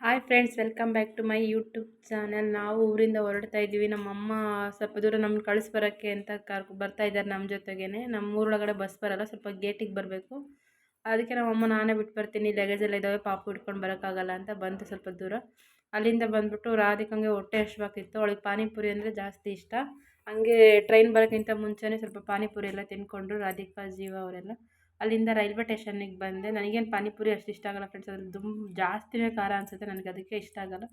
Hi friends welcome back to my YouTube channel ನಾವು ಊರಿಂದ ಹೊರಡ್ತಾ ಇದ್ದೀವಿ. ನಮ್ಮಮ್ಮ ಸ್ವಲ್ಪ ದೂರ ನಮ್ಮನ್ನ ಕಳಿಸ್ಬರೋಕ್ಕೆ ಅಂತ ಕರ್ ಬರ್ತಾ ಇದ್ದಾರೆ ನಮ್ಮ ಜೊತೆಗೇ ನಮ್ಮ ಊರೊಳಗಡೆ ಬಸ್ ಬರೋಲ್ಲ, ಸ್ವಲ್ಪ ಗೇಟಿಗೆ ಬರಬೇಕು. ಅದಕ್ಕೆ ನಮ್ಮಮ್ಮ ನಾನೇ ಬಿಟ್ಟು ಬರ್ತೀನಿ. ಲಗೇಜ್ ಎಲ್ಲ ಇದ್ದಾವೆ ಪಾಪು ಇಟ್ಕೊಂಡು ಬರೋಕ್ಕಾಗಲ್ಲ ಅಂತ ಬಂತು ಸ್ವಲ್ಪ ದೂರ. ಅಲ್ಲಿಂದ ಬಂದುಬಿಟ್ಟು ರಾಧಿಕಂಗೆ ಹೊಟ್ಟೆ ಹಶ್ವಾಗ್ತಿತ್ತು ಅವಳಿಗೆ ಪಾನಿಪುರಿ ಅಂದರೆ ಜಾಸ್ತಿ ಇಷ್ಟ. ಹಂಗೆ ಟ್ರೈನ್ ಬರೋಕ್ಕಿಂತ ಮುಂಚೆನೇ ಸ್ವಲ್ಪ ಪಾನಿಪುರಿ ಎಲ್ಲ ತಿನ್ಕೊಂಡ್ರು ರಾಧಿಕಾ, ಜೀವ ಅವರೆಲ್ಲ. ಅಲ್ಲಿಂದ ರೈಲ್ವೆ ಟೇಷನ್ನಿಗೆ ಬಂದೆ. ನನಗೇನು ಪಾನಿಪುರಿ ಅಷ್ಟು ಇಷ್ಟ ಆಗಲ್ಲ ಫ್ರೆಂಡ್ಸ್ ಅದ್ರಲ್ಲಿ ತುಂಬ ಜಾಸ್ತಿನೇ ಖಾರ ಅನಿಸುತ್ತೆ. ನನಗೆ ಅದಕ್ಕೆ ಇಷ್ಟ ಆಗಲ್ಲ.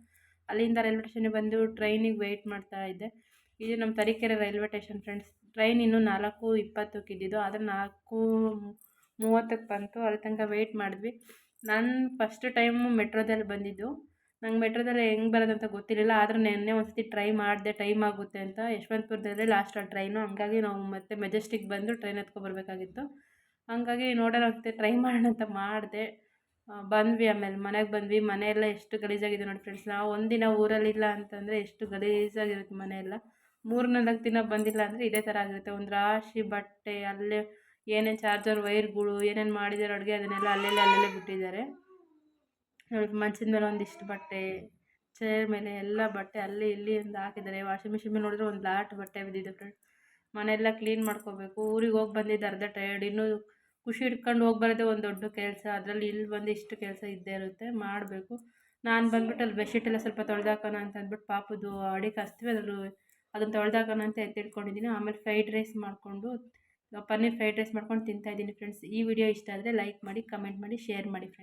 ಅಲ್ಲಿಂದ ರೈಲ್ವೆ ಟೇಷನ್ಗೆ ಬಂದು ಟ್ರೈನಿಗೆ ವೆಯ್ಟ್ ಮಾಡ್ತಾ ಇದ್ದೆ. ಇದು ನಮ್ಮ Tarikere railway station friends train ಇನ್ನೂ ನಾಲ್ಕು ಇಪ್ಪತ್ತಕ್ಕೆ ಇದ್ದಿದ್ದು. ಆದರೆ ನಾಲ್ಕು ಮೂವತ್ತಕ್ಕೆ ಬಂತು. ಅಲ್ಲಿ ತನಕ ವೆಯ್ಟ್ ಮಾಡಿದ್ವಿ. ನಾನು ಫಸ್ಟ್ ಟೈಮು ಮೆಟ್ರೋದಲ್ಲಿ ಬಂದಿದ್ದು. ನಂಗೆ ಮೆಟ್ರೋದಲ್ಲಿ ಹೆಂಗೆ ಬರೋದಂತ ಗೊತ್ತಿರಲಿಲ್ಲ. ಆದರೆ ನೆನ್ನೆ ಒಂದ್ಸತಿ ಟ್ರೈ ಮಾಡಿದೆ. ಟೈಮ್ ಆಗುತ್ತೆ ಅಂತ. ಯಶವಂತಪುರದಲ್ಲೇ ಲಾಸ್ಟ್ ಆ ಟ್ರೈನು ಹಂಗಾಗಿ ನಾವು ಮತ್ತೆ ಮೆಜೆಸ್ಟಿಕ್ ಬಂದು ಟ್ರೈನ್ ಹತ್ಕೊಬರ್ಬೇಕಾಗಿತ್ತು ಹಂಗಾಗಿ ನೋಡೋಣ ಟ್ರೈ ಮಾಡೋಣ ಅಂತ ಮಾಡಿದೆ. ಬಂದ್ವಿ ಆಮೇಲೆ ಮನೆಗೆ ಬಂದ್ವಿ. ಮನೆಯೆಲ್ಲ ಎಷ್ಟು ಗಲೀಜಾಗಿದೆ ನೋಡಿ ಫ್ರೆಂಡ್ಸ್ ನಾವು ಒಂದಿನ ಊರಲ್ಲಿಲ್ಲ ಅಂತಂದರೆ ಎಷ್ಟು ಗಲೀಜಾಗಿರುತ್ತೆ ಮನೆಯೆಲ್ಲ. ಮೂರು ನಾಲ್ಕು ದಿನ ಬಂದಿಲ್ಲ ಅಂದರೆ ಇದೇ ಥರ ಆಗಿರುತ್ತೆ. ಒಂದು ರಾಶಿ, ಬಟ್ಟೆ, ಅಲ್ಲೇ ಏನೇನು ಚಾರ್ಜರ್, ವೈರ್ಗಳು ಏನೇನು ಮಾಡಿದ್ದಾರೆ ಅಡುಗೆ ಅದನ್ನೆಲ್ಲ ಅಲ್ಲೆಲ್ಲ ಅಲ್ಲಲ್ಲೇ ಬಿಟ್ಟಿದ್ದಾರೆ. ಮಂಚದ ಮೇಲೆ ಒಂದಿಷ್ಟು ಬಟ್ಟೆ, ಚೇರ್ ಮೇಲೆ ಎಲ್ಲ ಬಟ್ಟೆ ಅಲ್ಲಿ ಇಲ್ಲಿ ಅಂತ ಹಾಕಿದ್ದಾರೆ. ವಾಷಿಂಗ್ ಮಿಷಿನ್ ಮೇಲೆ ನೋಡಿದ್ರೆ ಒಂದು ಲಾಟ್ ಬಟ್ಟೆ ಬಿದ್ದಿದೆ ಫ್ರೆಂಡ್ಸ್ ಮನೆಯೆಲ್ಲ ಕ್ಲೀನ್ ಮಾಡ್ಕೋಬೇಕು. ಊರಿಗೆ ಹೋಗಿ ಬಂದಿದ್ದು ಅರ್ಧ ಟಯರ್ಡ್ ಇನ್ನೂ ಖುಷಿ ಹಿಡ್ಕೊಂಡು ಹೋಗಿ ಬರೋದೇ ಒಂದು ದೊಡ್ಡ ಕೆಲಸ, ಅದರಲ್ಲಿ ಇಲ್ಲಿ ಬಂದು ಇಷ್ಟು ಕೆಲಸ ಇದ್ದೇ ಇರುತ್ತೆ, ಮಾಡಬೇಕು. ನಾನು ಬಂದ್ಬಿಟ್ಟು ಅಲ್ಲಿ ಬೆಡ್ಶೀಟ್ ಎಲ್ಲ ಸ್ವಲ್ಪ ತೊಳೆದಾಕೋಣ ಅಂತ ಅಂದ್ಬಿಟ್ಟು ಪಾಪದ್ದು ಅಡಿ ಕಾಸ್ತೀವಿ, ಅದರಲ್ಲಿ ಅದನ್ನು ತೊಳೆದಾಕೋಣ ಅಂತ ಎತ್ತಿಟ್ಕೊಂಡಿದ್ದೀನಿ ಆಮೇಲೆ ಫ್ರೈಡ್ ರೈಸ್ ಮಾಡಿಕೊಂಡು, ಪನ್ನೀರ್ ಫ್ರೈಡ್ ರೈಸ್ ಮಾಡ್ಕೊಂಡು ತಿಂತಾಯಿದ್ದೀನಿ ಫ್ರೆಂಡ್ಸ್. ಈ ವಿಡಿಯೋ ಇಷ್ಟ ಆದರೆ ಲೈಕ್ ಮಾಡಿ, ಕಮೆಂಟ್ ಮಾಡಿ, ಶೇರ್ ಮಾಡಿ ಫ್ರೆಂಡ್ಸ್